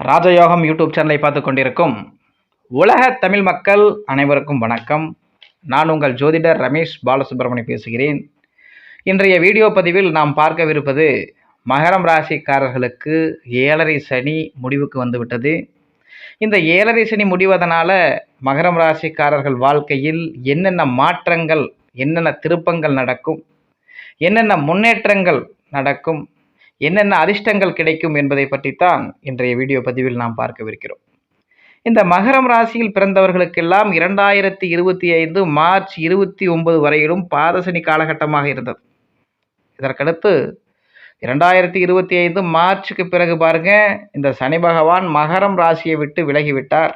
ராஜயோகம் யூடியூப் சேனலை பார்த்து கொண்டிருக்கும் உலக தமிழ் மக்கள் அனைவருக்கும் வணக்கம். நான் உங்கள் ஜோதிடர் ரமேஷ் பாலசுப்ரமணி பேசுகிறேன். இன்றைய வீடியோ பதிவில் நாம் பார்க்கவிருப்பது மகரம் ராசிக்காரர்களுக்கு ஏழரை சனி முடிவுக்கு வந்துவிட்டது. இந்த ஏழரை சனி முடிவதனால மகரம் ராசிக்காரர்கள் வாழ்க்கையில் என்னென்ன மாற்றங்கள் என்னென்ன திருப்பங்கள் நடக்கும் என்னென்ன முன்னேற்றங்கள் நடக்கும் என்னென்ன அதிர்ஷ்டங்கள் கிடைக்கும் என்பதை பற்றித்தான் இன்றைய வீடியோ பதிவில் நாம் பார்க்கவிருக்கிறோம். இந்த மகரம் ராசியில் பிறந்தவர்களுக்கெல்லாம் இரண்டாயிரத்தி இருபத்தி ஐந்து மார்ச் இருபத்தி ஒன்பது வரையிலும் பாதசனி காலகட்டமாக இருந்தது. இதற்கடுத்து இரண்டாயிரத்தி இருபத்தி ஐந்து மார்ச்சுக்கு பிறகு பாருங்க இந்த சனி பகவான் மகரம் ராசியை விட்டு விலகிவிட்டார்.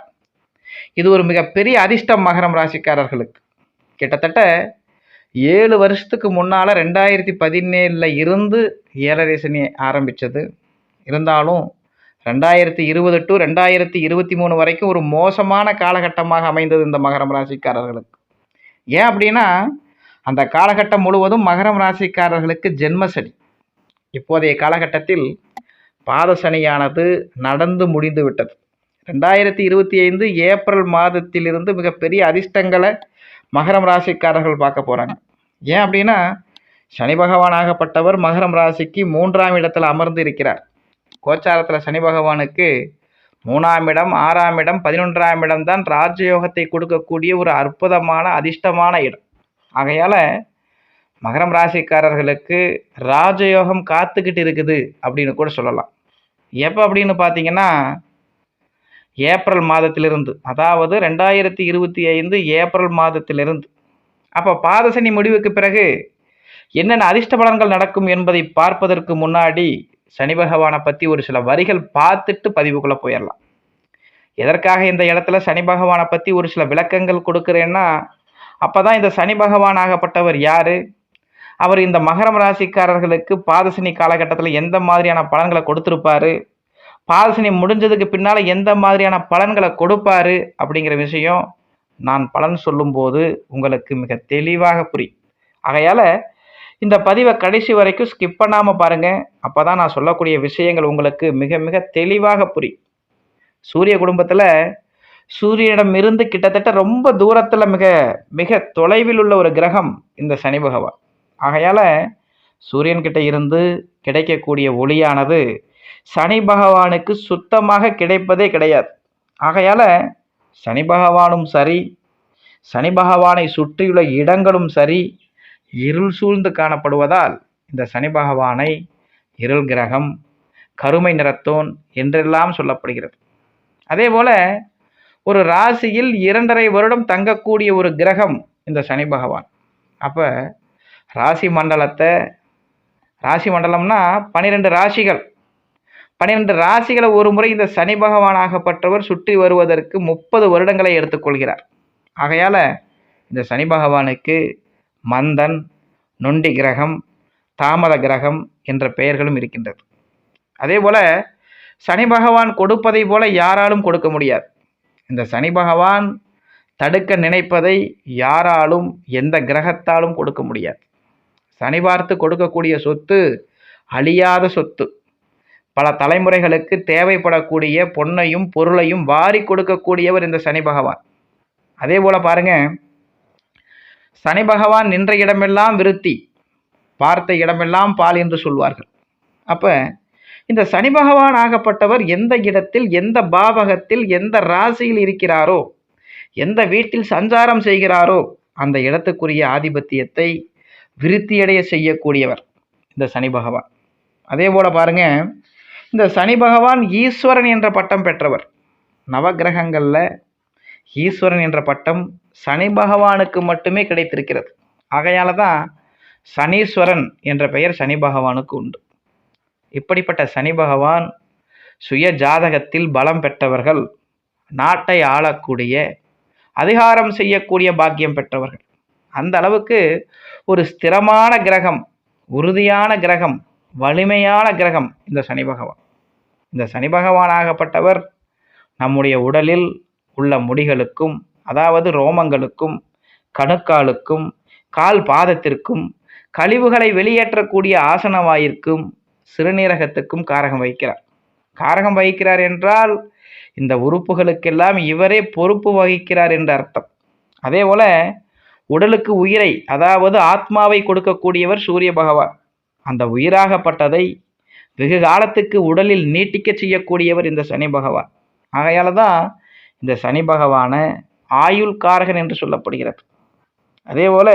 இது ஒரு மிகப்பெரிய அதிர்ஷ்டம் மகரம் ராசிக்காரர்களுக்கு. கிட்டத்தட்ட ஏழு வருஷத்துக்கு முன்னால் ரெண்டாயிரத்தி பதினேழில் இருந்து ஏழரை சனி ஆரம்பித்தது இருந்தாலும் ரெண்டாயிரத்தி இருபது டு ரெண்டாயிரத்தி இருபத்தி மூணு வரைக்கும் ஒரு மோசமான காலகட்டமாக அமைந்தது இந்த மகரம் ராசிக்காரர்களுக்கு. ஏன் அப்படின்னா அந்த காலகட்டம் முழுவதும் மகரம் ராசிக்காரர்களுக்கு ஜென்மசனி இப்போதைய காலகட்டத்தில் பாதசனியானது நடந்து முடிந்து விட்டது. ரெண்டாயிரத்தி இருபத்தி ஐந்து ஏப்ரல் மாதத்திலிருந்து மிகப்பெரிய அதிர்ஷ்டங்களை மகரம் ராசிக்காரர்கள் பார்க்க போகிறாங்க ஏன் அப்படின்னா சனி பகவானாகப்பட்டவர் மகரம் ராசிக்கு மூன்றாம் இடத்தில் அமர்ந்து இருக்கிறார். கோச்சாரத்தில் சனி பகவானுக்கு மூணாம் இடம் ஆறாம் இடம் பதினொன்றாம் இடம் தான் ராஜயோகத்தை கொடுக்கக்கூடிய ஒரு அற்புதமான அதிர்ஷ்டமான இடம். ஆகையால் மகரம் ராசிக்காரர்களுக்கு ராஜயோகம் காத்துக்கிட்டு இருக்குது அப்படின்னு கூட சொல்லலாம். எப்போ அப்படின்னு பார்த்தீங்கன்னா ஏப்ரல் மாதத்திலிருந்து அதாவது ரெண்டாயிரத்தி இருபத்தி ஐந்து ஏப்ரல் மாதத்திலிருந்து. அப்போ பாதசனி முடிவுக்கு பிறகு என்னென்ன அதிர்ஷ்ட பலன்கள் நடக்கும் என்பதை பார்ப்பதற்கு முன்னாடி சனி பகவானை பற்றி ஒரு சில வரிகள் பார்த்துட்டு பதிவுக்குள்ளே போயிடலாம் எதற்காக இந்த இடத்துல சனி பகவானை பற்றி ஒரு சில விளக்கங்கள் கொடுக்குறேன்னா அப்போ தான் இந்த சனி பகவான் ஆகப்பட்டவர் யார்? அவர் இந்த மகரம் ராசிக்காரர்களுக்கு பாதசனி காலகட்டத்தில் எந்த மாதிரியான பலன்களை கொடுத்துருப்பாரு? பால்சனி முடிஞ்சதுக்கு பின்னால் எந்த மாதிரியான பலன்களை கொடுப்பாரு அப்படிங்கிற விஷயம் நான் பலன் சொல்லும்போது உங்களுக்கு மிக தெளிவாக புரியும். ஆகையால் இந்த பதிவை கடைசி வரைக்கும் ஸ்கிப் பண்ணாமல் பாருங்கள் அப்போ தான் நான் சொல்லக்கூடிய விஷயங்கள் உங்களுக்கு மிக மிக தெளிவாக புரியும். சூரிய குடும்பத்தில் சூரியனிடம் இருந்து கிட்டத்தட்ட ரொம்ப தூரத்தில் மிக மிக தொலைவில் உள்ள ஒரு கிரகம் இந்த சனி பகவான். ஆகையால் சூரியன்கிட்ட இருந்து கிடைக்கக்கூடிய ஒளியானது சனி பகவானுக்கு சுத்தமாக கிடைப்பதே கிடையாது. ஆகையால் சனி பகவானும் சரி சனி பகவானை சுற்றியுள்ள இடங்களும் சரி இருள் சூழ்ந்து காணப்படுவதால் இந்த சனி பகவானை இருள் கிரகம் கருமை நிறத்தோன் என்றெல்லாம் சொல்லப்படுகிறது. அதே போல் ஒரு ராசியில் இரண்டரை வருடம் தங்கக்கூடிய ஒரு கிரகம் இந்த சனி பகவான். அப்போ ராசி மண்டலத்தை ராசி மண்டலம்னா பன்னிரெண்டு ராசிகள். பன்னிரெண்டு ராசிகளை ஒரு முறை இந்த சனி பகவானாகப்பட்டவர் சுற்றி வருவதற்கு முப்பது வருடங்களை எடுத்துக்கொள்கிறார். ஆகையால் இந்த சனி பகவானுக்கு மந்தன் நொண்டி கிரகம் தாமத கிரகம் என்ற பெயர்களும் இருக்கின்றது. அதே போல் சனி பகவான் கொடுப்பதை போல யாராலும் கொடுக்க முடியாது. இந்த சனி பகவான் தடுக்க நினைப்பதை யாராலும் எந்த கிரகத்தாலும் கொடுக்க முடியாது. சனி பார்த்து கொடுக்கக்கூடிய சொத்து அழியாத சொத்து. பல தலைமுறைகளுக்கு தேவைப்படக்கூடிய பொன்னையும் பொருளையும் வாரி கொடுக்கக்கூடியவர் இந்த சனி பகவான். அதே போல் பாருங்க சனி பகவான் நின்ற இடமெல்லாம் விருத்தி பார்த்த இடமெல்லாம் பால் என்று சொல்வார்கள். அப்போ இந்த சனி பகவான் ஆகப்பட்டவர் எந்த இடத்தில் எந்த பாவகத்தில் எந்த ராசியில் இருக்கிறாரோ எந்த வீட்டில் சஞ்சாரம் செய்கிறாரோ அந்த இடத்துக்குரிய ஆதிபத்தியத்தை விருத்தியடைய செய்யக்கூடியவர் இந்த சனி பகவான். அதே போல் பாருங்கள் இந்த சனி பகவான் ஈஸ்வரன் என்ற பட்டம் பெற்றவர். நவகிரகங்களில் ஈஸ்வரன் என்ற பட்டம் சனி பகவானுக்கு மட்டுமே கிடைத்திருக்கிறது. ஆகையால் தான் சனீஸ்வரன் என்ற பெயர் சனி பகவானுக்கு உண்டு. இப்படிப்பட்ட சனி பகவான் சுய ஜாதகத்தில் பலம் பெற்றவர்கள் நாட்டை ஆளக்கூடிய அதிகாரம் செய்யக்கூடிய பாக்கியம் பெற்றவர்கள். அந்த அளவுக்கு ஒரு ஸ்திரமான கிரகம் உறுதியான கிரகம் வலிமையான கிரகம் இந்த சனி பகவான். இந்த சனி பகவானாகப்பட்டவர் நம்முடைய உடலில் உள்ள முடிகளுக்கும் அதாவது ரோமங்களுக்கும் கணுக்காலுக்கும் கால் பாதத்திற்கும் கழிவுகளை வெளியேற்றக்கூடிய ஆசனவாயிற்கும் சிறுநீரகத்துக்கும் காரகம் வகிக்கிறார். காரகம் வகிக்கிறார் என்றால் இந்த உறுப்புகளுக்கெல்லாம் இவரே பொறுப்பு வகிக்கிறார் என்ற அர்த்தம். அதே போல உடலுக்கு உயிரை அதாவது ஆத்மாவை கொடுக்கக்கூடியவர் சூரிய பகவான். அந்த உயிராகப்பட்டதை வெகு காலத்துக்கு உடலில் நீட்டிக்க செய்யக்கூடியவர் இந்த சனி பகவான். ஆகையால் தான் இந்த சனி பகவான ஆயுள் காரகன் என்று சொல்லப்படுகிறது. அதே போல்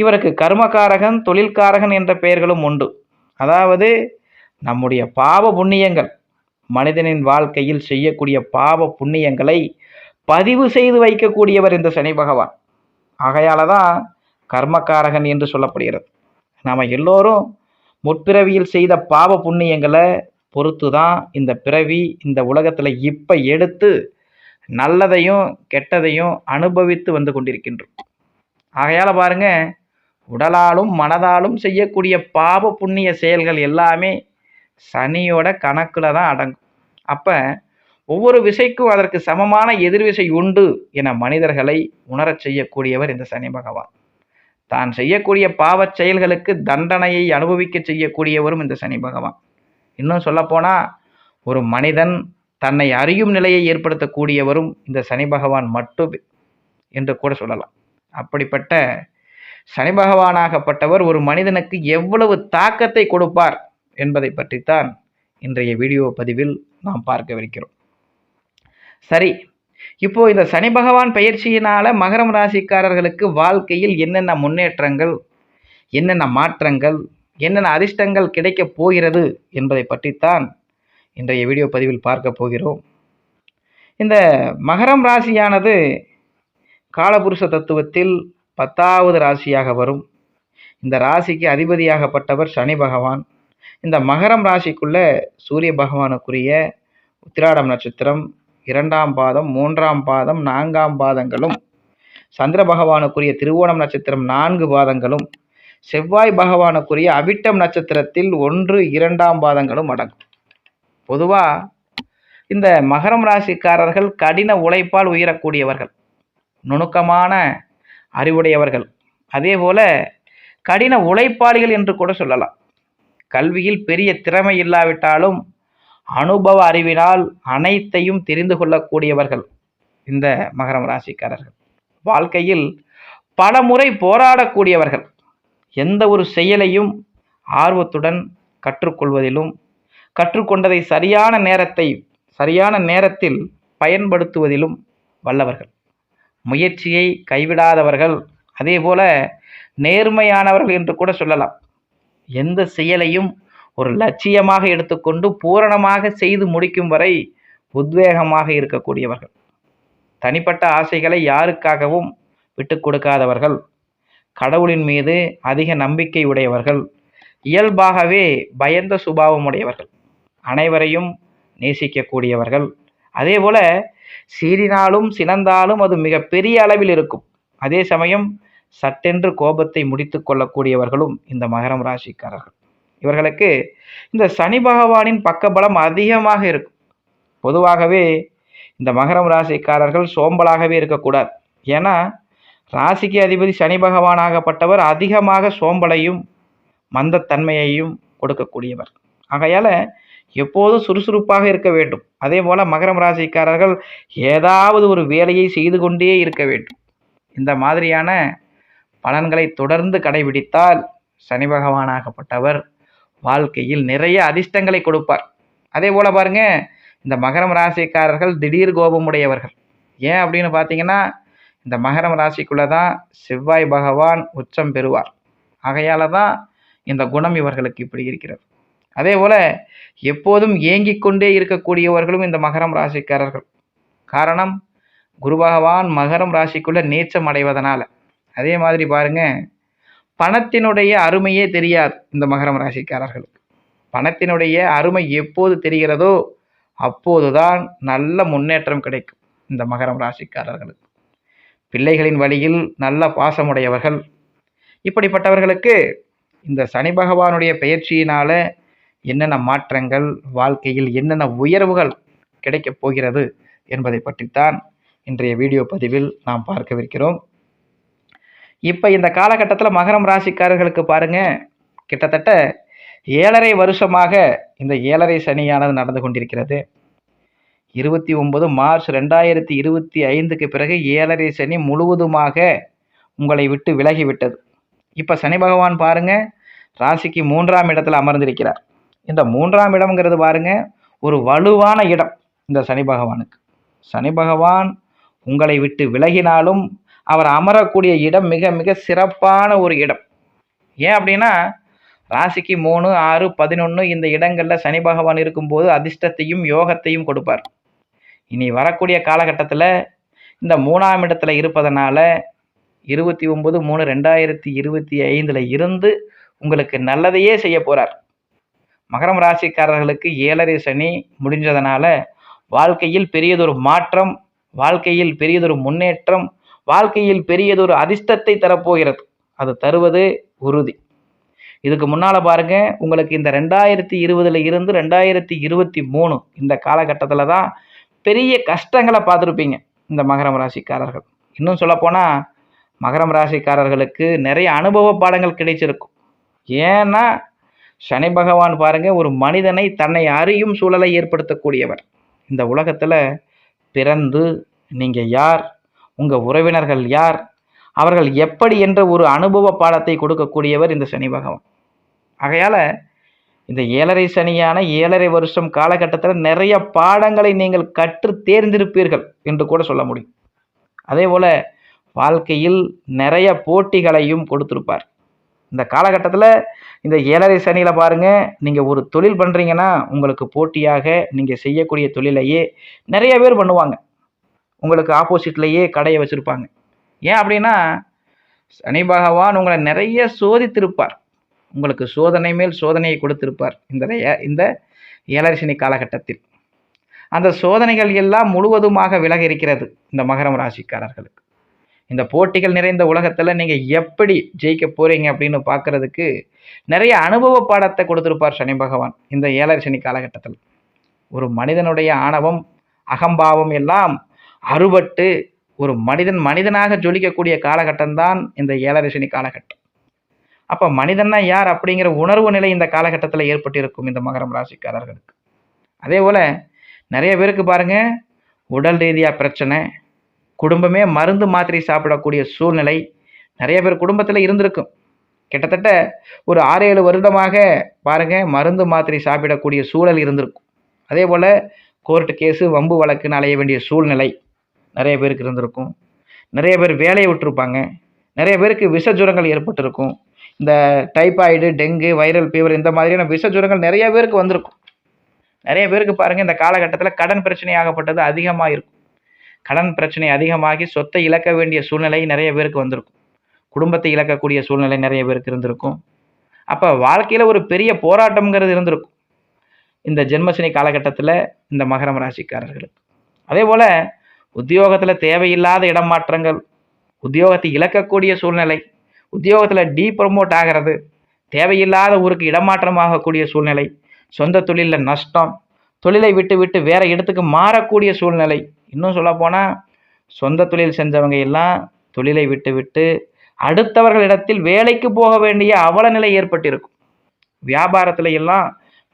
இவருக்கு கர்மகாரகன் தொழில்காரகன் என்ற பெயர்களும் உண்டு. அதாவது நம்முடைய பாவ புண்ணியங்கள் மனிதனின் வாழ்க்கையில் செய்யக்கூடிய பாவ புண்ணியங்களை பதிவு செய்து வைக்கக்கூடியவர் இந்த சனி பகவான். ஆகையால் தான் கர்மகாரகன் என்று சொல்லப்படுகிறது. நாம் எல்லோரும் முற்பிறவியில் செய்த பாவ புண்ணியங்களை பொறுத்து தான் இந்த பிறவி இந்த உலகத்தில் இப்போ எடுத்து நல்லதையும் கெட்டதையும் அனுபவித்து வந்து கொண்டிருக்கின்றோம் ஆகையால் பாருங்க உடலாலும் மனதாலும் செய்யக்கூடிய பாவ புண்ணிய செயல்கள் எல்லாமே சனியோட கணக்கில் தான் அடங்கும். அப்போ ஒவ்வொரு விசைக்கும் அதற்கு சமமான எதிர்விசை உண்டு என மனிதர்களை உணரச் செய்யக்கூடியவர் இந்த சனி பகவான். தான் செய்யக்கூடிய பாவச் செயல்களுக்கு தண்டனையை அனுபவிக்க செய்யக்கூடியவரும் இந்த சனி பகவான். இன்னும் சொல்லப்போனால் ஒரு மனிதன் தன்னை அறியும் நிலையை ஏற்படுத்தக்கூடியவரும் இந்த சனி பகவான் மட்டுமே என்று கூட சொல்லலாம். அப்படிப்பட்ட சனி பகவானாகப்பட்டவர் ஒரு மனிதனுக்கு எவ்வளவு தாக்கத்தை கொடுப்பார் என்பதை பற்றித்தான் இன்றைய வீடியோ பதிவில் நாம் பார்க்கவிருக்கிறோம். சரி இப்போது இந்த சனி பகவான் பயிற்சியினால் மகரம் ராசிக்காரர்களுக்கு வாழ்க்கையில் என்னென்ன முன்னேற்றங்கள் என்னென்ன மாற்றங்கள் என்னென்ன அதிர்ஷ்டங்கள் கிடைக்கப் போகிறது என்பதை பற்றித்தான் இன்றைய வீடியோ பதிவில் பார்க்க போகிறோம். இந்த மகரம் ராசியானது காலபுருஷ தத்துவத்தில் பத்தாவது ராசியாக வரும். இந்த ராசிக்கு அதிபதியாகப்பட்டவர் சனி பகவான். இந்த மகரம் ராசிக்குள்ள சூரிய பகவானுக்குரிய உத்திராடம் நட்சத்திரம் இரண்டாம் பாதம் மூன்றாம் பாதம் நான்காம் பாதங்களும் சந்திர பகவானுக்குரிய திருவோணம் நட்சத்திரம் நான்கு பாதங்களும் செவ்வாய் பகவானுக்குரிய அவிட்டம் நட்சத்திரத்தில் ஒன்று இரண்டாம் பாதங்களும் அடங்கும். பொதுவாக இந்த மகரம் ராசிக்காரர்கள் கடின உழைப்பால் உயரக்கூடியவர்கள் நுணுக்கமான அறிவுடையவர்கள். அதே போல கடின உழைப்பாளிகள் என்று கூட சொல்லலாம். கல்வியில் பெரிய திறமை இல்லாவிட்டாலும் அனுபவ அறிவினால் அனைத்தையும் தெரிந்து கொள்ளக்கூடியவர்கள் இந்த மகரம் ராசிக்காரர்கள். வாழ்க்கையில் பல முறை போராடக்கூடியவர்கள். எந்த ஒரு செயலையும் ஆர்வத்துடன் கற்றுக்கொள்வதிலும் கற்றுக்கொண்டதை சரியான நேரத்தை சரியான நேரத்தில் பயன்படுத்துவதிலும் வல்லவர்கள். முயற்சியை கைவிடாதவர்கள் அதே போல நேர்மையானவர்கள் என்று கூட சொல்லலாம். எந்த செயலையும் ஒரு லட்சியமாக எடுத்துக்கொண்டு பூரணமாக செய்து முடிக்கும் வரை உத்வேகமாக இருக்கக்கூடியவர்கள். தனிப்பட்ட ஆசைகளை யாருக்காகவும் விட்டு கொடுக்காதவர்கள். கடவுளின் மீது அதிக நம்பிக்கை உடையவர்கள். இயல்பாகவே பயந்த சுபாவம் உடையவர்கள். அனைவரையும் நேசிக்கக்கூடியவர்கள். அதே போல சீறினாலும் சினந்தாலும் அது மிக பெரிய அளவில் இருக்கும். அதே சமயம் சட்டென்று கோபத்தை முடித்து கொள்ளக்கூடியவர்களும் இந்த மகரம் ராசிக்காரர்கள். இவர்களுக்கு இந்த சனி பகவானின் பக்கபலம் அதிகமாக இருக்கும். பொதுவாகவே இந்த மகரம் ராசிக்காரர்கள் சோம்பலாகவே இருக்கக்கூடாது. ஏன்னா ராசிக்கு அதிபதி சனி பகவானாகப்பட்டவர் அதிகமாக சோம்பலையும் மந்தத்தன்மையையும் கொடுக்கக்கூடியவர். ஆகையால் எப்போதும் சுறுசுறுப்பாக இருக்க வேண்டும். அதே போல் மகரம் ராசிக்காரர்கள் ஏதாவது ஒரு வேலையை செய்து கொண்டே இருக்க வேண்டும். இந்த மாதிரியான பலன்களை தொடர்ந்து கடைபிடித்தால் சனி பகவானாகப்பட்டவர் வாழ்க்கையில் நிறைய அதிர்ஷ்டங்களை கொடுப்பார். அதே போல் பாருங்க இந்த மகரம் ராசிக்காரர்கள் திடீர் கோபமுடையவர்கள். ஏன் அப்படின்னு பார்த்தீங்கன்னா இந்த மகரம் ராசிக்குள்ளே தான் செவ்வாய் பகவான் உச்சம் பெறுவார். ஆகையால் தான் இந்த குணம் இவர்களுக்கு இப்படி இருக்கிறது. அதே போல் எப்போதும் ஏங்கிக் கொண்டே இருக்கக்கூடியவர்களும் இந்த மகரம் ராசிக்காரர்கள். காரணம் குரு பகவான் மகரம் ராசிக்குள்ளே நீச்சம் அடைவதனால். அதே மாதிரி பாருங்கள் பணத்தினுடைய அருமையே தெரியாது இந்த மகரம் ராசிக்காரர்களுக்கு. பணத்தினுடைய அருமை எப்போது தெரிகிறதோ அப்போதுதான் நல்ல முன்னேற்றம் கிடைக்கும் இந்த மகரம் ராசிக்காரர்களுக்கு. பிள்ளைகளின் வழியில் நல்ல பாசமுடையவர்கள். இப்படிப்பட்டவர்களுக்கு இந்த சனி பகவானுடைய பயிற்சியினால் என்னென்ன மாற்றங்கள் வாழ்க்கையில் என்னென்ன உயர்வுகள் கிடைக்கப் போகிறது என்பதை பற்றித்தான் இன்றைய வீடியோ பதிவில் நாம் பார்க்கவிருக்கிறோம். இப்போ இந்த காலகட்டத்தில் மகரம் ராசிக்காரர்களுக்கு பாருங்க கிட்டத்தட்ட ஏழரை வருஷமாக இந்த ஏழரை சனியானது நடந்து கொண்டிருக்கிறது. இருபத்தி ஒன்பது மார்ச் ரெண்டாயிரத்தி இருபத்தி ஐந்துக்கு பிறகு ஏழரை சனி முழுவதுமாக உங்களை விட்டு விலகிவிட்டது. இப்போ சனி பகவான் பாருங்க ராசிக்கு மூன்றாம் இடத்துல அமர்ந்திருக்கிறார். இந்த மூன்றாம் இடம்ங்கிறது பாருங்க ஒரு வலுவான இடம் இந்த சனி பகவானுக்கு. சனி பகவான் உங்களை விட்டு விலகினாலும் அவர் அமரக்கூடிய இடம் மிக மிக சிறப்பான ஒரு இடம். ஏன் அப்படின்னா ராசிக்கு மூணு ஆறு பதினொன்று இந்த இடங்களில் சனி பகவான் இருக்கும்போது அதிர்ஷ்டத்தையும் யோகத்தையும் கொடுப்பார். இனி வரக்கூடிய காலகட்டத்தில் இந்த மூணாம் இடத்துல இருப்பதனால இருபத்தி ஒம்பது மூணு ரெண்டாயிரத்தி இருபத்தி ஐந்தில் இருந்து உங்களுக்கு நல்லதையே செய்ய போகிறார் மகரம் ராசிக்காரர்களுக்கு ஏழரை சனி முடிஞ்சதனால வாழ்க்கையில் பெரியதொரு மாற்றம் வாழ்க்கையில் பெரியதொரு முன்னேற்றம் வாழ்க்கையில் பெரியதொரு அதிர்ஷ்டத்தை தரப்போகிறது. அது தருவது உறுதி. இதுக்கு முன்னால் பாருங்க உங்களுக்கு இந்த ரெண்டாயிரத்தி இருபதுல இருந்து ரெண்டாயிரத்தி இருபத்தி மூணு இந்த காலகட்டத்தில் தான் பெரிய கஷ்டங்களை பார்த்துருப்பீங்க இந்த மகரம் ராசிக்காரர்கள். இன்னும் சொல்லப்போனால் மகரம் ராசிக்காரர்களுக்கு நிறைய அனுபவ பாடங்கள் கிடைச்சிருக்கும். ஏன்னா சனி பகவான் பாருங்க ஒரு மனிதனை தன்னை அறியும் சூழலை ஏற்படுத்தக்கூடியவர். இந்த உலகத்தில் பிறந்து நீங்கள் யார்? உங்கள் உறவினர்கள் யார்? அவர்கள் எப்படி என்ற ஒரு அனுபவ பாடத்தை கொடுக்கக்கூடியவர் இந்த சனி பகவான். ஆகையால் இந்த ஏழரை சனியான ஏழரை வருஷம் காலகட்டத்தில் நிறைய பாடங்களை நீங்கள் கற்று தேர்ந்திருப்பீர்கள் என்று கூட சொல்ல முடியும். அதே போல் வாழ்க்கையில் நிறைய போட்டிகளையும் கொடுத்துருப்பார். இந்த காலகட்டத்தில் இந்த ஏழரை சனியில் பாருங்கள் நீங்கள் ஒரு தொழில் பண்ணுறீங்கன்னா உங்களுக்கு போட்டியாக நீங்கள் செய்யக்கூடிய தொழிலையே நிறைய பேர் பண்ணுவாங்க. உங்களுக்கு ஆப்போசிட்லேயே கடையை வச்சுருப்பாங்க. ஏன் அப்படின்னா சனி பகவான் உங்களை நிறைய சோதித்திருப்பார். உங்களுக்கு சோதனை மேல் சோதனையை கொடுத்திருப்பார். இந்த ஏ- இந்த ஏழரசனி காலகட்டத்தில். அந்த சோதனைகள் எல்லாம் முழுவதுமாக விலக இருக்கிறது இந்த மகரம் ராசிக்காரர்களுக்கு. இந்த போட்டிகள் நிறைந்த உலகத்தில் நீங்கள் எப்படி ஜெயிக்க போகிறீங்க அப்படின்னு பார்க்குறதுக்கு நிறைய அனுபவ பாடத்தை கொடுத்துருப்பார் சனி பகவான் இந்த ஏழரை சனி காலகட்டத்தில். ஒரு மனிதனுடைய ஆணவம் அகம்பாவம் எல்லாம் அறுபட்டு ஒரு மனிதன் மனிதனாக ஜொலிக்கக்கூடிய காலகட்டம்தான் இந்த ஏழரை காலகட்டம். அப்போ மனிதன்னா யார் அப்படிங்கிற உணர்வு நிலை இந்த காலகட்டத்தில் ஏற்பட்டிருக்கும் இந்த மகரம் ராசிக்காரர்களுக்கு. அதே போல் நிறைய பேருக்கு பாருங்கள் உடல் ரீதியாக பிரச்சனை குடும்பமே மருந்து மாத்திரை சாப்பிடக்கூடிய சூழ்நிலை நிறைய பேர் குடும்பத்தில் இருந்திருக்கும். கிட்டத்தட்ட ஒரு ஆறு ஏழு வருடமாக பாருங்கள் மருந்து மாத்திரை சாப்பிடக்கூடிய சூழல் இருந்திருக்கும். அதே போல் கோர்ட்டு கேஸு வம்பு வழக்குன்னு அலைய வேண்டிய சூழ்நிலை நிறைய பேருக்கு இருந்திருக்கும். நிறைய பேர் வேலையை விட்டுருப்பாங்க. நிறைய பேருக்கு விஷ ஜுரங்கள் ஏற்பட்டிருக்கும். இந்த டைபாய்டு டெங்கு வைரல் ஃபீவர் இந்த மாதிரியான விஷ ஜுரங்கள் நிறைய பேருக்கு வந்திருக்கும். நிறைய பேருக்கு பாருங்கள் இந்த காலகட்டத்தில் கடன் பிரச்சனையாகப்பட்டது அதிகமாக இருக்கும் கடன் பிரச்சனை அதிகமாகி சொத்தை இழக்க வேண்டிய சூழ்நிலை நிறைய பேருக்கு வந்திருக்கும். குடும்பத்தை இழக்கக்கூடிய சூழ்நிலை நிறைய பேருக்கு இருந்திருக்கும். அப்போ வாழ்க்கையில் ஒரு பெரிய போராட்டம்ங்கிறது இருந்திருக்கும். இந்த ஜென்மசனி காலகட்டத்தில் இந்த மகரம் ராசிக்காரர்களுக்கு. அதே போல் உத்தியோகத்தில் தேவையில்லாத இடம் மாற்றங்கள் உத்தியோகத்தை இழக்கக்கூடிய சூழ்நிலை உத்தியோகத்தில் டீ ப்ரமோட் ஆகிறது தேவையில்லாத ஊருக்கு இடமாற்றம் ஆகக்கூடிய சூழ்நிலை சொந்த தொழிலில் நஷ்டம் தொழிலை விட்டு விட்டு வேற இடத்துக்கு மாறக்கூடிய சூழ்நிலை. இன்னும் சொல்லப்போனால் சொந்த தொழில் செஞ்சவங்க எல்லாம் தொழிலை விட்டு விட்டு அடுத்தவர்களிடத்தில் வேலைக்கு போக வேண்டிய அவல நிலை ஏற்பட்டிருக்கும். வியாபாரத்துல எல்லாம்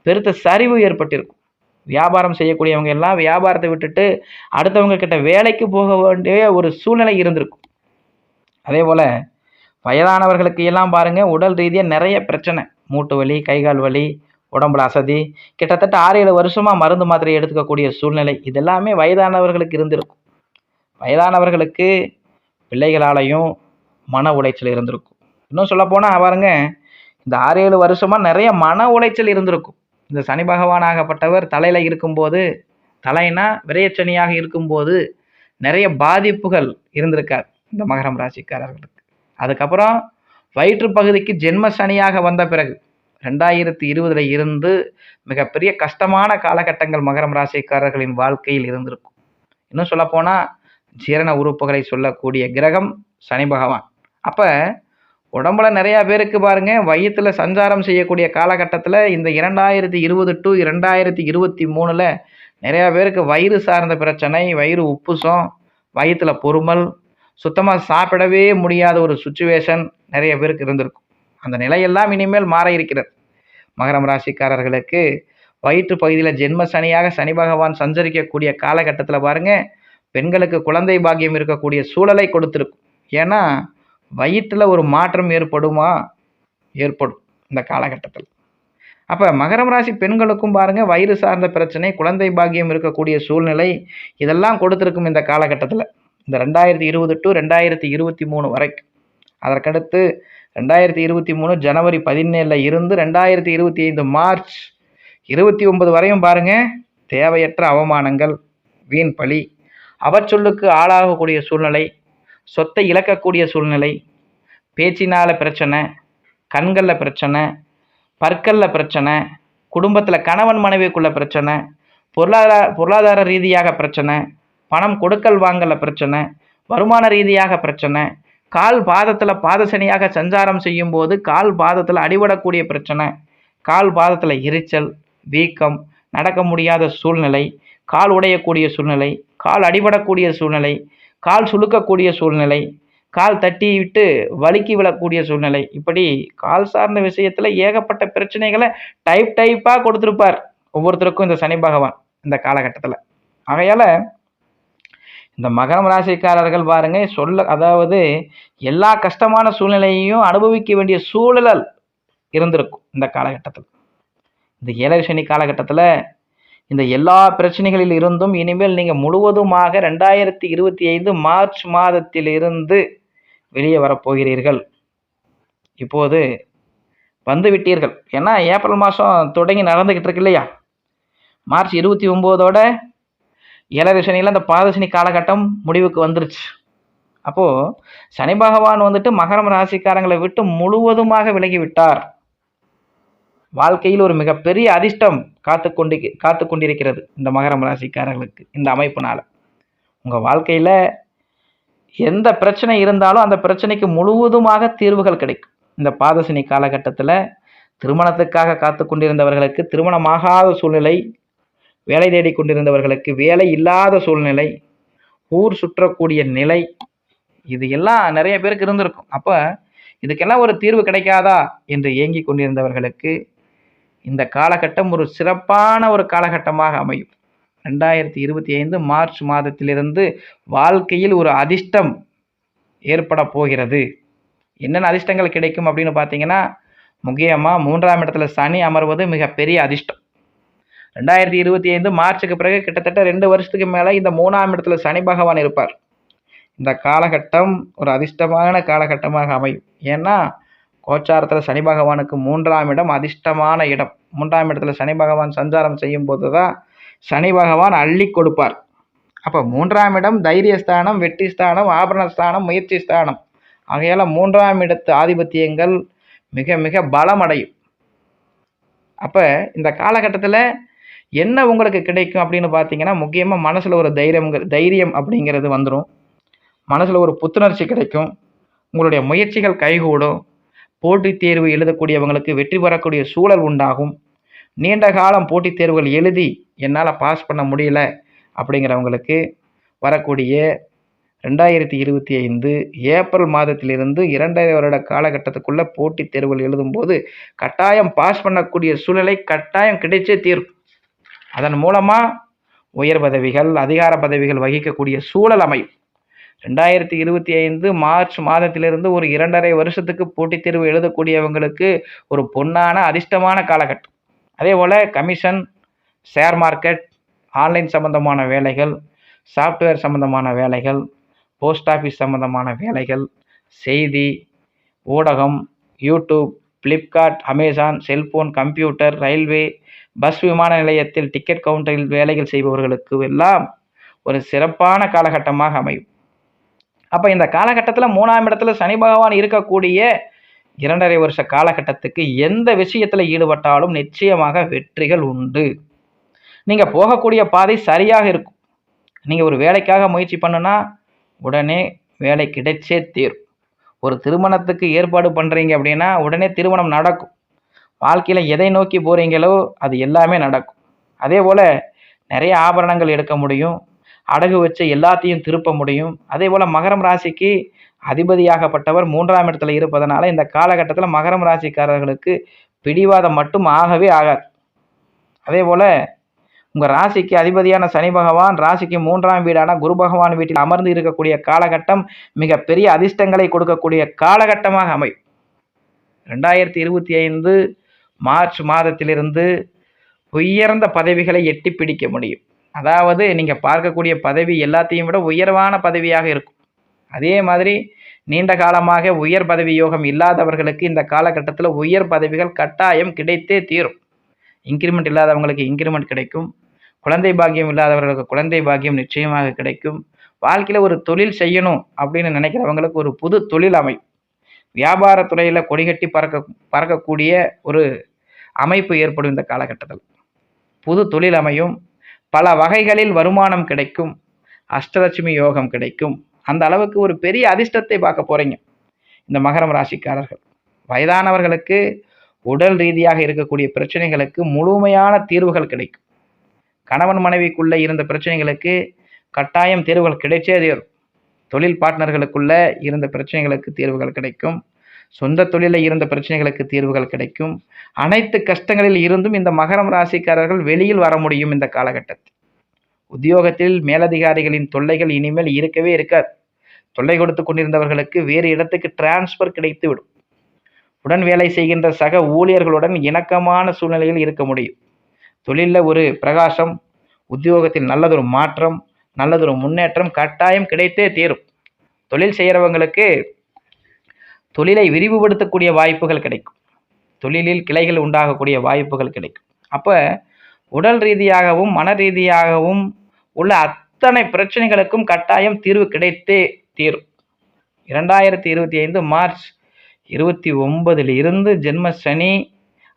பெருத்த சரிவு ஏற்பட்டிருக்கும். வியாபாரம் செய்யக்கூடியவங்க எல்லாம் வியாபாரத்தை விட்டுட்டு அடுத்தவங்க கிட்ட வேலைக்கு போக வேண்டிய ஒரு சூழ்நிலை இருந்திருக்கும். அதே போல் வயதானவர்களுக்கு எல்லாம் பாருங்கள் உடல் ரீதியாக நிறைய பிரச்சனை. மூட்டு வலி கைகால் வலி உடம்புல அசதி கிட்டத்தட்ட ஆறு ஏழு வருஷமாக மருந்து மாத்திரை எடுத்துக்கக்கூடிய சூழ்நிலை. இதெல்லாமே வயதானவர்களுக்கு இருந்திருக்கும். வயதானவர்களுக்கு பிள்ளைகளாலையும் மன உளைச்சல் இருந்திருக்கும். இன்னும் சொல்லப்போனால் பாருங்க இந்த ஆறு ஏழு வருஷமாக நிறைய மன உளைச்சல் இருந்திருக்கும். இந்த சனி பகவானாகப்பட்டவர் தலையில் இருக்கும்போது தலைனா விரையச்சனியாக இருக்கும்போது நிறைய பாதிப்புகள் இருந்திருக்கார் இந்த மகரம் ராசிக்காரர்களுக்கு. அதுக்கப்புறம் வயிற்று பகுதிக்கு ஜென்ம சனியாக வந்த பிறகு ரெண்டாயிரத்தி இருபதுல இருந்து மிகப்பெரிய கஷ்டமான காலகட்டங்கள் மகரம் ராசிக்காரர்களின் வாழ்க்கையில் இருந்திருக்கும். இன்னும் சொல்லப்போனால் ஜீரண உறுப்புகளை சொல்லக்கூடிய கிரகம் சனி பகவான். அப்போ உடம்புல நிறையா பேருக்கு பாருங்கள் வயிற்றுல சஞ்சாரம் செய்யக்கூடிய காலகட்டத்தில் இந்த இரண்டாயிரத்தி இருபது டு இரண்டாயிரத்தி இருபத்தி மூணில் நிறையா பேருக்கு வயிறு சார்ந்த பிரச்சனை வயிறு உப்புசம் வயிற்றுல பொறுமல் சுத்தமாக சாப்பிடவே முடியாத ஒரு சுச்சுவேஷன் நிறைய பேருக்கு இருந்திருக்கும். அந்த நிலையெல்லாம் இனிமேல் மாற இருக்கிறது. மகரம் ராசிக்காரர்களுக்கு வயிற்று பகுதியில் ஜென்ம சனியாக சனி பகவான் சஞ்சரிக்கக்கூடிய காலகட்டத்தில் பாருங்கள் பெண்களுக்கு குழந்தை பாக்கியம் இருக்கக்கூடிய சூழலை கொடுத்துருக்கும். ஏன்னா வயிற்றில் ஒரு மாற்றம் ஏற்படுமா? ஏற்படும் இந்த காலகட்டத்தில். அப்போ மகரம் ராசி பெண்களுக்கும் பாருங்கள் வயிறு சார்ந்த பிரச்சனை குழந்தை பாக்கியம் இருக்கக்கூடிய சூழ்நிலை இதெல்லாம் கொடுத்துருக்கும் இந்த காலகட்டத்தில். இந்த ரெண்டாயிரத்தி இருபது டு ரெண்டாயிரத்தி இருபத்தி மூணு வரைக்கும். அதற்கடுத்து ரெண்டாயிரத்தி இருபத்தி மூணு ஜனவரி பதினேழில் இருந்து ரெண்டாயிரத்தி இருபத்தி ஐந்து மார்ச் இருபத்தி ஒன்பது வரையும் பாருங்கள் தேவையற்ற அவமானங்கள் வீண் பழி அவச்சொல்லுக்கு ஆளாகக்கூடிய சூழ்நிலை சொத்தை இழக்கக்கூடிய சூழ்நிலை பேச்சினால் பிரச்சனை கண்களில் பிரச்சனை பற்களில் பிரச்சனை குடும்பத்தில் கணவன் மனைவிக்குள்ள பிரச்சனை பொருளாதார பொருளாதார ரீதியாக பிரச்சனை பணம் கொடுக்கல் வாங்கல பிரச்சனை வருமான ரீதியாக பிரச்சனை கால் பாதத்தில் பாதசனியாக சஞ்சாரம் செய்யும் போது கால் பாதத்தில் அடிபடக்கூடிய பிரச்சனை கால் பாதத்தில் எரிச்சல் வீக்கம் நடக்க முடியாத சூழ்நிலை கால் உடையக்கூடிய சூழ்நிலை கால் அடிபடக்கூடிய சூழ்நிலை கால் சுழுக்கக்கூடிய சூழ்நிலை கால் தட்டி விட்டு வழுக்கி விழக்கூடிய சூழ்நிலை. இப்படி கால் சார்ந்த விஷயத்தில் ஏகப்பட்ட பிரச்சனைகளை டைப் டைப்பாக கொடுத்துருப்பார் ஒவ்வொருத்தருக்கும் இந்த சனி பகவான் இந்த காலகட்டத்தில். ஆகையால் இந்த மகரம் ராசிக்காரர்கள் பாருங்க சொல்ல அதாவது எல்லா கஷ்டமான சூழ்நிலையையும் அனுபவிக்க வேண்டிய சூழல் இருந்திருக்கும் இந்த காலகட்டத்தில். இந்த ஏழரை சனி காலகட்டத்தில் இந்த எல்லா பிரச்சனைகளில் இருந்தும் இனிமேல் நீங்கள் முழுவதுமாக ரெண்டாயிரத்தி இருபத்தி ஐந்து மார்ச் மாதத்திலிருந்து வெளியே வரப்போகிறீர்கள். இப்போது வந்து விட்டீர்கள் ஏன்னா ஏப்ரல் மாதம் தொடங்கி நடந்துக்கிட்டு இருக்கு இல்லையா மார்ச் இருபத்தி ஒம்போதோட ஏழரை சனியில் அந்த பாதசனி காலகட்டம் முடிவுக்கு வந்துருச்சு. அப்போது சனி பகவான் வந்துட்டு மகரம் ராசிக்காரங்களை விட்டு முழுவதுமாக விலகி விட்டார் வாழ்க்கையில் ஒரு மிகப்பெரிய அதிர்ஷ்டம் காத்து கொண்டு காத்து கொண்டிருக்கிறது இந்த மகரம் ராசிக்காரர்களுக்கு இந்த அமைப்பினால். உங்கள் வாழ்க்கையில் எந்த பிரச்சனை இருந்தாலும் அந்த பிரச்சனைக்கு முழுவதுமாக தீர்வுகள் கிடைக்கும். இந்த பாதசனி காலகட்டத்தில் திருமணத்துக்காக காத்து கொண்டிருந்தவர்களுக்கு திருமணமாகாத சூழ்நிலை வேலை தேடி கொண்டிருந்தவர்களுக்கு வேலை இல்லாத சூழ்நிலை ஊர் சுற்றக்கூடிய நிலை இது எல்லாம் நிறைய பேருக்கு இருந்திருக்கும். அப்போ இதுக்கெல்லாம் ஒரு தீர்வு கிடைக்காதா என்று ஏங்கி கொண்டிருந்தவர்களுக்கு இந்த காலகட்டம் ஒரு சிறப்பான ஒரு காலகட்டமாக அமையும். ரெண்டாயிரத்தி இருபத்தி ஐந்து மார்ச் மாதத்திலிருந்து வாழ்க்கையில் ஒரு அதிர்ஷ்டம் ஏற்பட போகிறது. என்னென்ன அதிர்ஷ்டங்கள் கிடைக்கும் அப்படின்னு பார்த்தீங்கன்னா முக்கியமாக மூன்றாம் இடத்துல சனி அமர்வது மிகப்பெரிய அதிர்ஷ்டம். ரெண்டாயிரத்தி இருபத்தி ஐந்து மார்ச்சுக்கு பிறகு கிட்டத்தட்ட ரெண்டு வருஷத்துக்கு மேலே இந்த மூணாம் இடத்துல சனி பகவான் இருப்பார். இந்த காலகட்டம் ஒரு அதிர்ஷ்டமான காலகட்டமாக அமையும். ஏன்னா கோச்சாரத்தில் சனி பகவானுக்கு மூன்றாம் இடம் அதிர்ஷ்டமான இடம். மூன்றாம் இடத்துல சனி பகவான் சஞ்சாரம் செய்யும் போது தான் சனி பகவான் அள்ளி கொடுப்பார். அப்போ மூன்றாம் இடம் தைரியஸ்தானம் வெற்றி ஸ்தானம் ஆபரண ஸ்தானம் முயற்சி ஸ்தானம் ஆகையால் மூன்றாம் இடத்து ஆதிபத்தியங்கள் மிக மிக பலமடையும். அப்போ இந்த காலகட்டத்தில் என்ன உங்களுக்கு கிடைக்கும் அப்படின்னு பார்த்தீங்கன்னா முக்கியமாக மனசில் ஒரு தைரியம் தைரியம் அப்படிங்கிறது வந்துடும் மனசில் ஒரு புத்துணர்ச்சி கிடைக்கும். உங்களுடைய முயற்சிகள் கைகூடும். போட்டித் தேர்வு எழுதக்கூடியவங்களுக்கு வெற்றி பெறக்கூடிய சூழல் உண்டாகும். நீண்ட காலம் போட்டித் தேர்வுகள் எழுதி என்னால் பாஸ் பண்ண முடியல அப்படிங்கிறவங்களுக்கு வரக்கூடிய ரெண்டாயிரத்தி இருபத்தி ஐந்து ஏப்ரல் மாதத்திலிருந்து இரண்டரை வருட காலகட்டத்துக்குள்ளே போட்டித் தேர்வுகள் எழுதும்போது கட்டாயம் பாஸ் பண்ணக்கூடிய சூழலை கட்டாயம் கிடைச்சே தீரும். அதன் மூலமாக உயர் பதவிகள் அதிகார பதவிகள் வகிக்கக்கூடிய சூழல் அமையும். ரெண்டாயிரத்தி இருபத்தி ஐந்து மார்ச் மாதத்திலிருந்து ஒரு இரண்டரை வருஷத்துக்கு போட்டித் தேர்வு எழுதக்கூடியவங்களுக்கு ஒரு பொன்னான அதிர்ஷ்டமான காலகட்டம். அதே போல் கமிஷன் ஷேர் மார்க்கெட் ஆன்லைன் சம்மந்தமான வேலைகள் சாஃப்ட்வேர் சம்மந்தமான வேலைகள் போஸ்ட் ஆஃபீஸ் சம்மந்தமான வேலைகள் செய்தி ஊடகம் YouTube Flipkart Amazon cellphone computer railway bus விமான நிலையத்தில் டிக்கெட் கவுண்டரில் வேலைகள் செய்பவர்களுக்கு எல்லாம் ஒரு சிறப்பான காலகட்டமாக அமையும். அப்போ இந்த காலகட்டத்தில் மூணாம் இடத்துல சனி பகவான் இருக்கக்கூடிய இரண்டரை வருஷ காலகட்டத்துக்கு எந்த விஷயத்தில் ஈடுபட்டாலும் நிச்சயமாக வெற்றிகள் உண்டு. நீங்கள் போகக்கூடிய பாதை சரியாக இருக்கும். நீங்கள் ஒரு வேலைக்காக முயற்சி பண்ணுனா உடனே வேலை கிடைச்சே தீரும். ஒரு திருமணத்துக்கு ஏற்பாடு பண்ணுறீங்க அப்படின்னா உடனே திருமணம் நடக்கும். வாழ்க்கையில் எதை நோக்கி போகிறீங்களோ அது எல்லாமே நடக்கும். அதே போல் நிறைய ஆபரணங்கள் எடுக்க முடியும். அடகு வச்சு எல்லாத்தையும் திருப்ப முடியும். அதே போல் மகரம் ராசிக்கு அதிபதியாகப்பட்டவர் மூன்றாம் இடத்துல இருப்பதனால இந்த காலகட்டத்தில் மகரம் ராசிக்காரர்களுக்கு பிடிவாதம் மட்டும் ஆகவே ஆகாது. அதே போல் உங்கள் ராசிக்கு அதிபதியான சனி பகவான் ராசிக்கு மூன்றாம் வீடான குரு பகவான் வீட்டில் அமர்ந்து இருக்கக்கூடிய காலகட்டம் மிகப்பெரிய அதிர்ஷ்டங்களை கொடுக்கக்கூடிய காலகட்டமாக அமையும். ரெண்டாயிரத்தி இருபத்தி ஐந்து மார்ச் மாதத்திலிருந்து உயர்ந்த பதவிகளை எட்டி பிடிக்க முடியும். அதாவது நீங்கள் பார்க்கக்கூடிய பதவி எல்லாத்தையும் விட உயர்வான பதவியாக இருக்கும். அதே மாதிரி நீண்ட காலமாக உயர் பதவி யோகம் இல்லாதவர்களுக்கு இந்த காலகட்டத்தில் உயர் பதவிகள் கட்டாயம் கிடைத்தே தீரும். இன்க்ரிமெண்ட் இல்லாதவங்களுக்கு இன்க்ரிமெண்ட் கிடைக்கும். குழந்தை பாக்கியம் இல்லாதவர்களுக்கு குழந்தை பாக்கியம் நிச்சயமாக கிடைக்கும். வாழ்க்கையில் ஒரு தொழில் செய்யணும் அப்படின்னு நினைக்கிறவங்களுக்கு ஒரு புது தொழில் அமையும். வியாபாரத்துறையில் கொடிகட்டி பறக்க பறக்கக்கூடிய ஒரு அமைப்பு ஏற்படும் இந்த காலகட்டத்தில். புது தொழில் அமையும். பல வகைகளில் வருமானம் கிடைக்கும். அஷ்டலட்சுமி யோகம் கிடைக்கும். அந்த அளவுக்கு ஒரு பெரிய அதிர்ஷ்டத்தை பார்க்க போகிறீங்க இந்த மகரம் ராசிக்காரர்கள். வயதானவர்களுக்கு உடல் ரீதியாக இருக்கக்கூடிய பிரச்சனைகளுக்கு முழுமையான தீர்வுகள் கிடைக்கும். கணவன் மனைவிக்குள்ளே இருந்த பிரச்சனைகளுக்கு கட்டாயம் தீர்வுகள் கிடைச்சே தீரும். தொழில் பார்ட்னர்களுக்குள்ள இருந்த பிரச்சனைகளுக்கு தீர்வுகள் கிடைக்கும். சொந்த தொழிலில் இருந்த பிரச்சனைகளுக்கு தீர்வுகள் கிடைக்கும். அனைத்து கஷ்டங்களில் இருந்தும் இந்த மகரம் ராசிக்காரர்கள் வெளியில் வர முடியும் இந்த காலகட்டத்தில். உத்தியோகத்தில் மேலதிகாரிகளின் தொல்லைகள் இனிமேல் இருக்கவே இருக்காது. தொல்லை கொடுத்து கொண்டிருந்தவர்களுக்கு வேறு இடத்துக்கு டிரான்ஸ்ஃபர் கிடைத்து விடும் உடன் வேலை செய்கின்ற சக ஊழியர்களுடன் இணக்கமான சூழ்நிலையில் இருக்க முடியும். தொழிலில் ஒரு பிரகாசம் உத்தியோகத்தில் நல்லதொரு மாற்றம் நல்லதொரு முன்னேற்றம் கட்டாயம் கிடைத்தே தீரும். தொழில் செய்கிறவங்களுக்கு தொழிலை விரிவுபடுத்தக்கூடிய வாய்ப்புகள் கிடைக்கும். தொழிலில் கிளைகள் உண்டாகக்கூடிய வாய்ப்புகள் கிடைக்கும். அப்போ உடல் ரீதியாகவும் மன ரீதியாகவும் உள்ள அத்தனை பிரச்சனைகளுக்கும் கட்டாயம் தீர்வு கிடைத்தே தீரும். இரண்டாயிரத்தி இருபத்தி ஐந்து மார்ச் இருபத்தி ஒன்பதுல இருந்து ஜென்ம சனி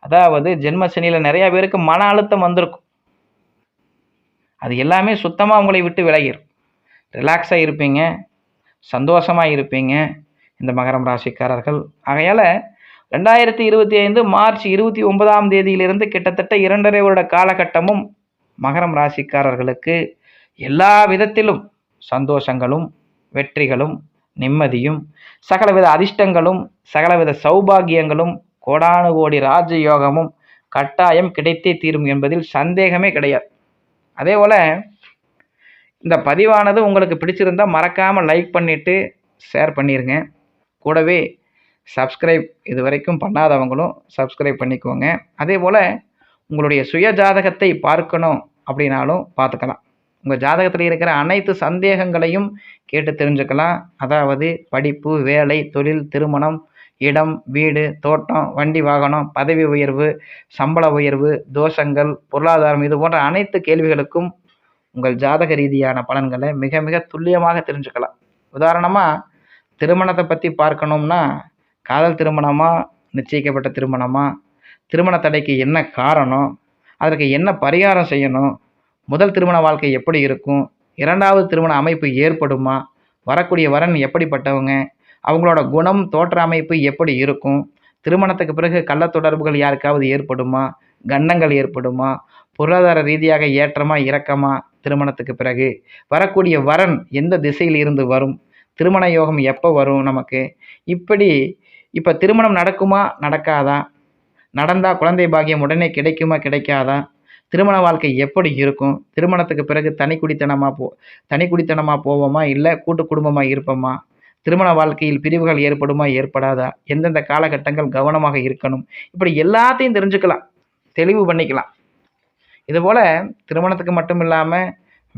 அதாவது ஜென்ம சனியில் நிறையா பேருக்கு மன அழுத்தம் வந்திருக்கும். அது எல்லாமே சுத்தமாக உங்களை விட்டு விலகிடும் ரிலாக்ஸாக இருப்பீங்க சந்தோஷமாக இருப்பீங்க இந்த மகரம் ராசிக்காரர்கள். ஆகையால் ரெண்டாயிரத்தி இருபத்தி ஐந்து மார்ச் இருபத்தி ஒன்பதாம் தேதியிலிருந்து கிட்டத்தட்ட இரண்டரை வருட காலகட்டமும் மகரம் ராசிக்காரர்களுக்கு எல்லா விதத்திலும் சந்தோஷங்களும் வெற்றிகளும் நிம்மதியும் சகலவித அதிர்ஷ்டங்களும் சகலவித சௌபாகியங்களும் கோடானு கோடி ராஜயோகமும் கட்டாயம் கிடைத்தே தீரும் என்பதில் சந்தேகமே கிடையாது. அதே போல் இந்த பதிவானது உங்களுக்கு பிடிச்சிருந்தால் மறக்காமல் லைக் பண்ணிவிட்டு ஷேர் பண்ணிடுங்க கூடவே சப்ஸ்கிரைப் இது வரைக்கும் பண்ணாதவங்களும் சப்ஸ்கிரைப் பண்ணிக்கோங்க. அதே போல் உங்களுடைய சுய ஜாதகத்தை பார்க்கணும் அப்படின்னாலும் பார்த்துக்கலாம். உங்கள் ஜாதகத்தில் இருக்கிற அனைத்து சந்தேகங்களையும் கேட்டு தெரிஞ்சுக்கலாம். அதாவது படிப்பு வேலை தொழில் திருமணம் இடம் வீடு தோட்டம் வண்டி வாகனம் பதவி உயர்வு சம்பள உயர்வு தோஷங்கள் பொருளாதாரம் இது போன்ற அனைத்து கேள்விகளுக்கும் உங்கள் ஜாதக ரீதியான பலன்களை மிக மிக துல்லியமாக தெரிஞ்சுக்கலாம். உதாரணமாக திருமணத்தை பற்றி பார்க்கணும்னா காதல் திருமணமா நிச்சயிக்கப்பட்ட திருமணமா திருமண தடைக்கு என்ன காரணம் அதற்கு என்ன பரிகாரம் செய்யணும் முதல் திருமண வாழ்க்கை எப்படி இருக்கும் இரண்டாவது திருமண அமைப்பு ஏற்படுமா வரக்கூடிய வரன் எப்படிப்பட்டவங்க அவங்களோட குணம் தோற்ற அமைப்பு எப்படி இருக்கும் திருமணத்துக்கு பிறகு கள்ள தொடர்புகள் யாருக்காவது ஏற்படுமா கண்டங்கள் ஏற்படுமா பொருளாதார ரீதியாக ஏற்றமா இறக்கமா திருமணத்துக்கு பிறகு வரக்கூடிய வரன் எந்த திசையில் இருந்து வரும் திருமண யோகம் எப்போ வரும் நமக்கு? இப்படி இப்போ திருமணம் நடக்குமா? நடக்காதா? நடந்தால் குழந்தை பாக்கியம் உடனே கிடைக்குமா? கிடைக்காதா? திருமண வாழ்க்கை எப்படி இருக்கும்? திருமணத்துக்கு பிறகு தனி குடித்தனமாக போ தனி குடித்தனமாக போவோமா? இல்லை கூட்டு குடும்பமாக இருப்போமா? திருமண வாழ்க்கையில் பிரிவுகள் ஏற்படுமா? ஏற்படாதா? எந்தெந்த காலகட்டங்கள் கவனமாக இருக்கணும்? இப்படி எல்லாத்தையும் தெரிஞ்சுக்கலாம். தெளிவு பண்ணிக்கலாம். இதுபோல் திருமணத்துக்கு மட்டும் இல்லாமல்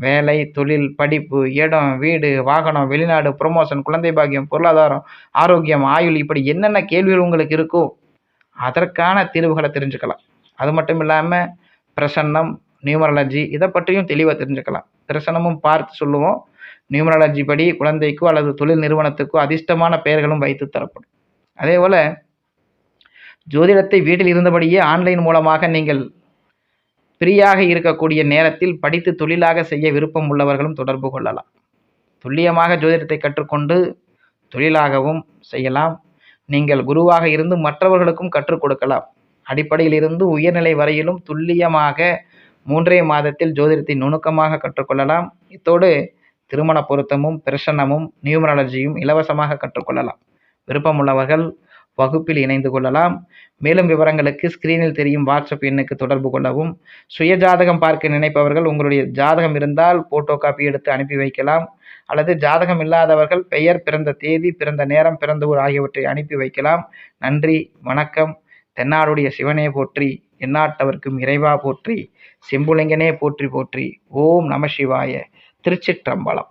வேலை தொழில் படிப்பு இடம் வீடு வாகனம் வெளிநாடு ப்ரொமோஷன் குழந்தை பாக்கியம் பொருளாதாரம் ஆரோக்கியம் ஆயுள் இப்படி என்னென்ன கேள்விகள் உங்களுக்கு இருக்கோ அதற்கான தீர்வுகளை தெரிஞ்சுக்கலாம். அது மட்டும் இல்லாமல் பிரசன்னம் நியூமராலஜி இதை பற்றியும் தெளிவாக தெரிஞ்சுக்கலாம். பிரசன்னமும் பார்த்து சொல்லுவோம். நியூமராலஜி படி குழந்தைக்கோ அல்லது தொழில் நிறுவனத்துக்கோ அதிர்ஷ்டமான பெயர்களும் வைத்து தரப்படும். அதே போல் ஜோதிடத்தை வீட்டில் இருந்தபடியே ஆன்லைன் மூலமாக நீங்கள் ஃப்ரீயாக இருக்கக்கூடிய நேரத்தில் படித்து தொழிலாக செய்ய விருப்பம் உள்ளவர்களும் தொடர்பு கொள்ளலாம். துல்லியமாக ஜோதிடத்தை கற்றுக்கொண்டு தொழிலாகவும் செய்யலாம். நீங்கள் குருவாக இருந்து மற்றவர்களுக்கும் கற்றுக் கொடுக்கலாம். அடிப்படையில் இருந்து உயர்நிலை வரையிலும் துல்லியமாக மூன்றே மாதத்தில் ஜோதிடத்தை நுணுக்கமாக கற்றுக்கொள்ளலாம். இத்தோடு திருமண பொருத்தமும் பிரசன்னமும் நியூமராலஜியும் இலவசமாக கற்றுக்கொள்ளலாம். விருப்பமுள்ளவர்கள் வகுப்பில் இணைந்து கொள்ளலாம். மேலும் விவரங்களுக்கு ஸ்கிரீனில் தெரியும் வாட்ஸ்அப் எண்ணுக்கு தொடர்பு கொள்ளவும். சுய ஜாதகம் பார்க்க நினைப்பவர்கள் உங்களுடைய ஜாதகம் இருந்தால் போட்டோ காப்பி எடுத்து அனுப்பி வைக்கலாம். அல்லது ஜாதகம் இல்லாதவர்கள் பெயர் பிறந்த தேதி பிறந்த நேரம் பிறந்த ஊர் ஆகியவற்றை அனுப்பி வைக்கலாம். நன்றி வணக்கம். தென்னாடுடைய சிவனே போற்றி எந்நாட்டவர்க்கும் இறைவா போற்றி செம்புலிங்கனே போற்றி போற்றி. ஓம் நம சிவாய. திருச்சிற்றம்பலம்.